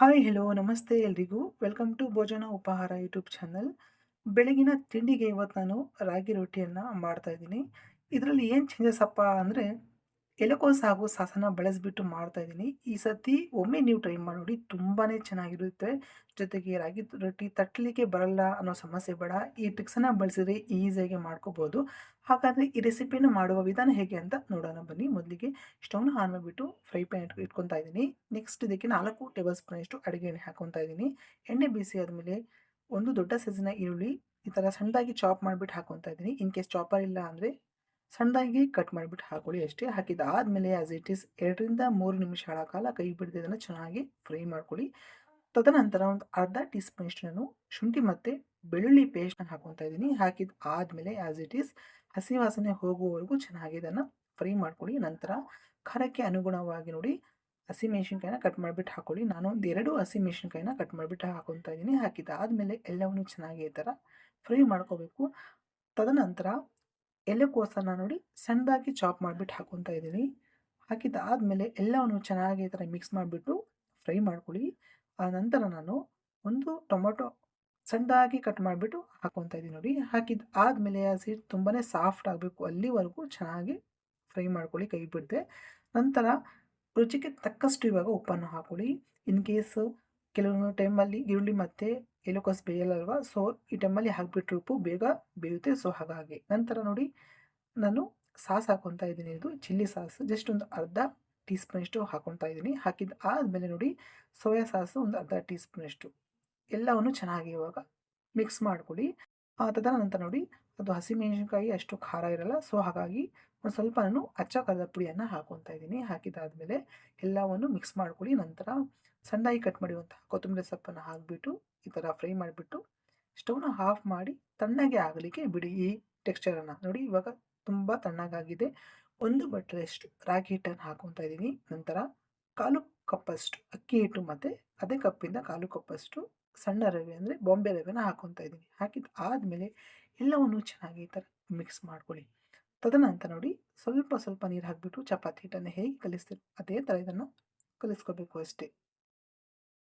Hi hello ನಮಸ್ತೆ ಎಲ್ರಿಗೂ. Welcome to ಭೋಜನ ಉಪಹಾರ ಯೂಟ್ಯೂಬ್ ಚಾನಲ್ ಬೆಳಗಿನ ತಿಂಡಿಗೆ ಇವತ್ತು ನಾನು ರಾಗಿ ರೊಟ್ಟಿಯನ್ನು ಮಾಡ್ತಾಯಿದ್ದೀನಿ ಇದರಲ್ಲಿ ಏನು ಚೇಂಜಸ್ ಅಪ್ಪ ಅಂದರೆ ಎಲೆಕೋಸು ಹಾಗೂ ಸಾಸನ ಬಳಸಿಬಿಟ್ಟು ಮಾಡ್ತಾ ಇದ್ದೀನಿ. ಈ ಸತಿ ಒಮ್ಮೆ ನೀವು ಟ್ರೈ ಮಾಡಿ ನೋಡಿ ತುಂಬಾ ಚೆನ್ನಾಗಿರುತ್ತೆ. ಜೊತೆಗೆ ರಾಗಿ ರೊಟ್ಟಿ ತಟ್ಟಲಿಕ್ಕೆ ಬರಲ್ಲ ಅನ್ನೋ ಸಮಸ್ಯೆ ಬೇಡ. ಈ ಟ್ರಿಕ್ಸನ್ನು ಬಳಸಿದ್ರೆ ಈಸಿಯಾಗಿ ಮಾಡ್ಕೋಬೋದು. ಹಾಗಾದರೆ ಈ ರೆಸಿಪಿಯನ್ನು ಮಾಡುವ ವಿಧಾನ ಹೇಗೆ ಅಂತ ನೋಡೋಣ ಬನ್ನಿ. ಮೊದಲಿಗೆ ಸ್ಟವ್ನ ಆನ್ ಮಾಡಿಬಿಟ್ಟು ಫ್ರೈ ಪ್ಯಾನ್ ಇಟ್ಕೊ ಇಟ್ಕೊತಾ ಇದ್ದೀನಿ. ನೆಕ್ಸ್ಟ್ ಇದಕ್ಕೆ ನಾಲ್ಕು ಟೇಬಲ್ ಸ್ಪೂನಷ್ಟು ಅಡುಗೆ ಎಣ್ಣೆ ಹಾಕೊತಾ ಇದ್ದೀನಿ. ಎಣ್ಣೆ ಬಿಸಿ ಆದಮೇಲೆ ಒಂದು ದೊಡ್ಡ ಸೈಜಿನ ಈರುಳ್ಳಿ ಈ ಥರ ಸಣ್ಣದಾಗಿ ಚಾಪ್ ಮಾಡಿಬಿಟ್ಟು ಹಾಕೊತಾ ಇದ್ದೀನಿ. ಇನ್ ಕೇಸ್ ಚಾಪರ್ ಇಲ್ಲ ಅಂದರೆ ಸಣ್ಣದಾಗಿ ಕಟ್ ಮಾಡಿಬಿಟ್ಟು ಹಾಕೊಳ್ಳಿ ಅಷ್ಟೇ. ಹಾಕಿದಾದಮೇಲೆ ಆ್ಯಸ್ ಇಟ್ ಈಸ್ ಎರಡರಿಂದ ಮೂರು ನಿಮಿಷಗಳ ಕಾಲ ಕೈ ಬಿಡದೆ ಇದನ್ನು ಚೆನ್ನಾಗಿ ಫ್ರೈ ಮಾಡ್ಕೊಳ್ಳಿ. ತದನಂತರ ಒಂದು ಅರ್ಧ ಟೀ ನಾನು ಶುಂಠಿ ಮತ್ತು ಬೆಳ್ಳುಳ್ಳಿ ಪೇಸ್ಟ್ನ ಹಾಕೊತಾ ಇದ್ದೀನಿ. ಹಾಕಿದ ಆದಮೇಲೆ ಆ್ಯಸ್ ಇಟ್ ಈಸ್ ಹಸಿ ವಾಸನೆ ಹೋಗುವವರೆಗೂ ಚೆನ್ನಾಗಿ ಇದನ್ನು ಫ್ರೈ ಮಾಡ್ಕೊಳ್ಳಿ. ನಂತರ ಖಾರಕ್ಕೆ ಅನುಗುಣವಾಗಿ ನೋಡಿ ಹಸಿಮೆಣ್ಸಿನ್ಕಾಯಿನ ಕಟ್ ಮಾಡಿಬಿಟ್ಟು ಹಾಕೊಳ್ಳಿ. ನಾನು ಒಂದು ಎರಡು ಹಸಿಮೆಣ್ಸಿನ್ಕಾಯಿನ ಕಟ್ ಮಾಡಿಬಿಟ್ಟು ಹಾಕೊತಾ ಇದ್ದೀನಿ. ಹಾಕಿದಾದಮೇಲೆ ಎಲ್ಲವನ್ನು ಚೆನ್ನಾಗಿ ಈ ಥರ ಫ್ರೈ ಮಾಡ್ಕೋಬೇಕು. ತದನಂತರ ಎಲೆಕೋಸನ್ನು ನೋಡಿ ಸಣ್ಣದಾಗಿ ಚಾಪ್ ಮಾಡಿಬಿಟ್ಟು ಹಾಕೊತಾ ಇದ್ದೀನಿ. ಹಾಕಿದ್ದಾದಮೇಲೆ ಎಲ್ಲವನ್ನು ಚೆನ್ನಾಗಿ ಈ ಥರ ಮಿಕ್ಸ್ ಮಾಡಿಬಿಟ್ಟು ಫ್ರೈ ಮಾಡ್ಕೊಳ್ಳಿ. ಆ ನಂತರ ನಾನು ಒಂದು ಟೊಮೊಟೊ ಸಣ್ಣದಾಗಿ ಕಟ್ ಮಾಡಿಬಿಟ್ಟು ಹಾಕೊತಾ ಇದ್ದೀನಿ ನೋಡಿ. ಹಾಕಿದ ಆದಮೇಲೆ ಆ ಸೀಟ್ ತುಂಬಾ ಸಾಫ್ಟ್ ಆಗಬೇಕು ಅಲ್ಲಿವರೆಗೂ ಚೆನ್ನಾಗಿ ಫ್ರೈ ಮಾಡ್ಕೊಳ್ಳಿ ಕೈ ಬಿಡದೆ. ನಂತರ ರುಚಿಗೆ ತಕ್ಕಷ್ಟು ಇವಾಗ ಉಪ್ಪನ್ನು ಹಾಕೊಳ್ಳಿ. ಇನ್ ಕೇಸ್ ಕೆಲವೊಂದು ಟೈಮಲ್ಲಿ ಈರುಳ್ಳಿ ಮತ್ತು ಎಲೆಕೋಸು ಬೇಯಲ್ಲಲ್ವಾ ಸೊ ಈ ಟೈಮಲ್ಲಿ ಹಾಕಿಬಿಟ್ರೆ ಉಪ್ಪು, ಬೇಗ ಬೇಯುತ್ತೆ. ಸೊ ಹಾಗಾಗಿ ನಂತರ ನೋಡಿ ನಾನು ಸಾಸ್ ಹಾಕೊತಾ ಇದ್ದೀನಿ. ಇದು ಚಿಲ್ಲಿ ಸಾಸ್. ಜಸ್ಟ್ ಒಂದು ಅರ್ಧ ಟೀ ಸ್ಪೂನಷ್ಟು ಹಾಕೊತಾ ಇದ್ದೀನಿ. ಹಾಕಿದ ಆದಮೇಲೆ ನೋಡಿ ಸೋಯಾ ಸಾಸು ಒಂದು ಅರ್ಧ ಟೀ ಸ್ಪೂನಷ್ಟು ಎಲ್ಲವನ್ನು ಚೆನ್ನಾಗಿ ಇವಾಗ ಮಿಕ್ಸ್ ಮಾಡ್ಕೊಳ್ಳಿ. ತದನಂತರ ನೋಡಿ, ಅದು ಹಸಿಮೆಣಸಿನ್ಕಾಯಿ ಅಷ್ಟು ಖಾರ ಇರಲ್ಲ. ಸೊ ಹಾಗಾಗಿ ಒಂದು ಸ್ವಲ್ಪ ನಾನು ಅಚ್ಚ ಕರದ ಪುಡಿಯನ್ನು ಹಾಕೊತಾ ಇದ್ದೀನಿ. ಹಾಕಿದಾದಮೇಲೆ ಎಲ್ಲವನ್ನು ಮಿಕ್ಸ್ ಮಾಡ್ಕೊಳ್ಳಿ. ನಂತರ ಸಣ್ಣದಾಗಿ ಕಟ್ ಮಾಡಿರುವಂತಹ ಕೊತ್ತಂಬರಿ ಸೊಪ್ಪನ್ನು ಹಾಕಿಬಿಟ್ಟು, ಈ ಥರ ಫ್ರೈ ಮಾಡಿಬಿಟ್ಟು ಸ್ಟವ್ನ ಆಫ್ ಮಾಡಿ ತಣ್ಣಗೆ ಆಗಲಿಕ್ಕೆ ಬಿಡಿ ಈ ಟೆಕ್ಸ್ಚರನ್ನು ನೋಡಿ, ಇವಾಗ ತುಂಬ ತಣ್ಣಗಾಗಿದೆ. ಒಂದು ಬಟ್ರೆಷ್ಟು ರಾಗಿ ಹಿಟ್ಟನ್ನು ಹಾಕೊತಾ ಇದ್ದೀನಿ. ನಂತರ ಕಾಲು ಕಪ್ಪಷ್ಟು ಅಕ್ಕಿ ಹಿಟ್ಟು ಮತ್ತು ಅದೇ ಕಪ್ಪಿಂದ ಕಾಲು ಕಪ್ಪಷ್ಟು ಸಣ್ಣ ರವೆ ಅಂದರೆ ಬಾಂಬೆ ರವೆನ ಹಾಕೊತಾ ಇದ್ದೀನಿ. ಹಾಕಿದ ಆದಮೇಲೆ ಎಲ್ಲವನ್ನು ಚೆನ್ನಾಗಿ ಈ ಥರ ಮಿಕ್ಸ್ ಮಾಡ್ಕೊಳ್ಳಿ. ತದನಂತರ ನೋಡಿ ಸ್ವಲ್ಪ ಸ್ವಲ್ಪ ನೀರು ಹಾಕಿಬಿಟ್ಟು ಚಪಾತಿ ಹಿಟ್ಟನ್ನು ಹೇಗೆ ಕಲಿಸ್ತೀರೋ ಅದೇ ಥರ ಇದನ್ನು ಕಲಿಸ್ಕೋಬೇಕು ಅಷ್ಟೇ.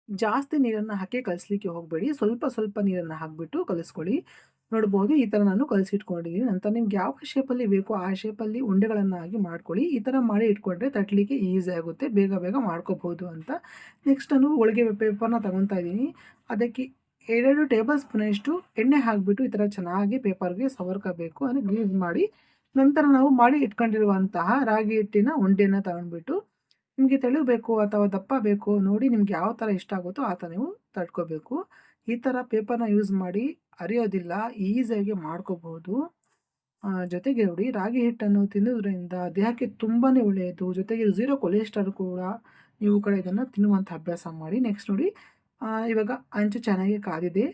ಜಾಸ್ತಿ ನೀರನ್ನು ಹಾಕಿ ಕಲಿಸ್ಲಿಕ್ಕೆ ಹೋಗಬೇಡಿ. ಸ್ವಲ್ಪ ಸ್ವಲ್ಪ ನೀರನ್ನು ಹಾಕಿಬಿಟ್ಟು ಕಲಿಸ್ಕೊಳ್ಳಿ. ನೋಡ್ಬೋದು ಈ ಥರ ನಾನು ಕಲಿಸಿಟ್ಕೊಂಡಿದ್ದೀನಿ ನಂತರ ನಿಮ್ಗೆ ಯಾವ ಶೇಪಲ್ಲಿ ಬೇಕೋ ಆ ಶೇಪಲ್ಲಿ ಉಂಡೆಗಳನ್ನಾಗಿ ಮಾಡ್ಕೊಳ್ಳಿ. ಈ ಥರ ಮಾಡಿ ಇಟ್ಕೊಂಡ್ರೆ ತಟ್ಟಲಿಕ್ಕೆ ಈಸಿ ಆಗುತ್ತೆ. ಬೇಗ ಬೇಗ ಮಾಡ್ಕೋಬೋದು ಅಂತ. ನೆಕ್ಸ್ಟ್ ನಾನು ಹೋಳಿಗೆ ಪೇಪರ್ನ ತಗೊತಾ ಇದ್ದೀನಿ ಅದಕ್ಕೆ ಎರಡೆರಡು ಟೇಬಲ್ ಸ್ಪೂನಷ್ಟು ಎಣ್ಣೆ ಹಾಕಿಬಿಟ್ಟು ಈ ಥರ ಚೆನ್ನಾಗಿ ಪೇಪರ್ಗೆ ಸವರ್ಕೋಬೇಕು. ಅಂದರೆ ಗ್ರೀಸ್ ಮಾಡಿ. ನಂತರ ನಾವು ಮಾಡಿ ಇಟ್ಕೊಂಡಿರುವಂತಹ ರಾಗಿ ಹಿಟ್ಟಿನ ಉಂಡೆನ ತಗೊಂಡ್ಬಿಟ್ಟು ನಿಮಗೆ ತೆಳು ಬೇಕು ಅಥವಾ ದಪ್ಪ ಬೇಕು ನೋಡಿ ನಿಮ್ಗೆ ಯಾವ ಥರ ಇಷ್ಟ ಆಗುತ್ತೋ ಆ ಥರ ನೀವು ತಡ್ಕೋಬೇಕು. ಈ ಥರ ಪೇಪರ್ನ ಯೂಸ್ ಮಾಡಿ ಅರಿಯೋದಿಲ್ಲ ಈಸಿಯಾಗಿ ಮಾಡ್ಕೋಬಹುದು ಜೊತೆಗೆ ನೋಡಿ ರಾಗಿ ಹಿಟ್ಟನ್ನು ತಿನ್ನೋದ್ರಿಂದ ದೇಹಕ್ಕೆ ತುಂಬಾ ಒಳ್ಳೆಯದು. ಜೊತೆಗೆ ಝೀರೋ ಕೊಲೆಸ್ಟ್ರಾಲ್ ಕೂಡ ನೀವು ಕೂಡ ಇದನ್ನು ತಿನ್ನುವಂಥ ಅಭ್ಯಾಸ ಮಾಡಿ. ನೆಕ್ಸ್ಟ್ ನೋಡಿ ಇವಾಗ ಅಂಚು ಚೆನ್ನಾಗಿ ಕಾದಿದೆ.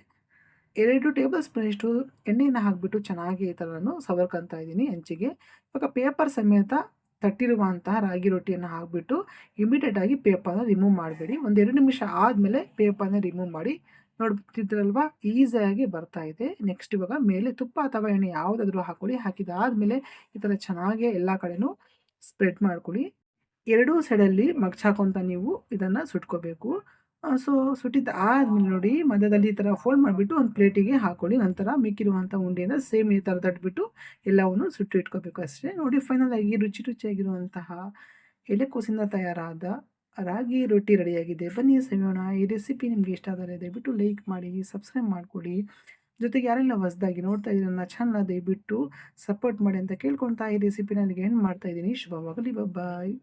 ಎರಡು ಟೇಬಲ್ ಸ್ಪೂನಷ್ಟು ಎಣ್ಣೆಯನ್ನು ಹಾಕಿಬಿಟ್ಟು ಚೆನ್ನಾಗಿ ಈ ಥರ ನಾನು ಸವರ್ಕೊತಾ ಇದ್ದೀನಿ ಅಂಚಿಗೆ. ಇವಾಗ ಪೇಪರ್ ಸಮೇತ ತಟ್ಟಿರುವಂತಹ ರಾಗಿ ರೊಟ್ಟಿಯನ್ನು ಹಾಕಿಬಿಟ್ಟು ಇಮಿಡಿಯೇಟಾಗಿ ಪೇಪರ್ನ ರಿಮೂವ್ ಮಾಡಬೇಡಿ. ಒಂದೆರಡು ನಿಮಿಷ ಆದಮೇಲೆ ಪೇಪರ್ನ ರಿಮೂವ್ ಮಾಡಿ ನೋಡ್ತಿದ್ರಲ್ವಾ? ಈಸಿಯಾಗಿ ಬರ್ತಾ ಇದೆ. ನೆಕ್ಸ್ಟ್ ಇವಾಗ ಮೇಲೆ ತುಪ್ಪ ಅಥವಾ ಎಣ್ಣೆ ಯಾವುದಾದ್ರೂ ಹಾಕೊಳ್ಳಿ. ಹಾಕಿದಾದಮೇಲೆ ಈ ಥರ ಚೆನ್ನಾಗಿ ಎಲ್ಲ ಕಡೆನೂ ಸ್ಪ್ರೆಡ್ ಮಾಡ್ಕೊಳ್ಳಿ. ಎರಡೂ ಸೈಡಲ್ಲಿ ಮಗ್ಚಾಕೊಂತ ನೀವು ಇದನ್ನು ಸುಟ್ಕೋಬೇಕು. ಸೊ, ಸುಟ್ಟಿದ್ದು ಆದ್ಮೇಲೆ ನೋಡಿ, ಮಧ್ಯದಲ್ಲಿ ಈ ಥರ ಫೋಲ್ಡ್ ಮಾಡಿಬಿಟ್ಟು ಒಂದು ಪ್ಲೇಟಿಗೆ ಹಾಕೊಳ್ಳಿ. ನಂತರ ಮಿಕ್ಕಿರುವಂಥ ಉಂಡೆಯಿಂದ ಸೇಮ್ ಈ ಥರ ತಟ್ಬಿಟ್ಟು ಎಲ್ಲವನ್ನು ಸುಟ್ಟು ಇಟ್ಕೋಬೇಕು ಅಷ್ಟೇ. ನೋಡಿ ಫೈನಲ್ ಆಗಿ ರುಚಿ ರುಚಿಯಾಗಿರುವಂತಹ ಎಲೆಕೋಸಿಂದ ತಯಾರಾದ ರಾಗಿ ರೊಟ್ಟಿ ರೆಡಿಯಾಗಿದೆ. ಬನ್ನಿ ಸವಿಯೋಣ. ಈ ರೆಸಿಪಿ ನಿಮಗೆ ಇಷ್ಟ ಆದರೆ ದಯವಿಟ್ಟು ಲೈಕ್ ಮಾಡಿ ಸಬ್ಸ್ಕ್ರೈಬ್ ಮಾಡಿಕೊಡಿ ಜೊತೆಗೆ ಯಾರೆಲ್ಲ ಹೊಸದಾಗಿ ನೋಡ್ತಾ ಇದ್ದೀರ, ನನ್ನ ಚಾನಲ್ ದಯವಿಟ್ಟು ಸಪೋರ್ಟ್ ಮಾಡಿ ಅಂತ ಕೇಳ್ಕೊತಾ ಈ ರೆಸಿಪಿನ ನನಗೆ ಎಂಡ್ ಮಾಡ್ತಾ ಇದ್ದೀನಿ. ಶುಭವಾಗಲಿ ಬಾಯ್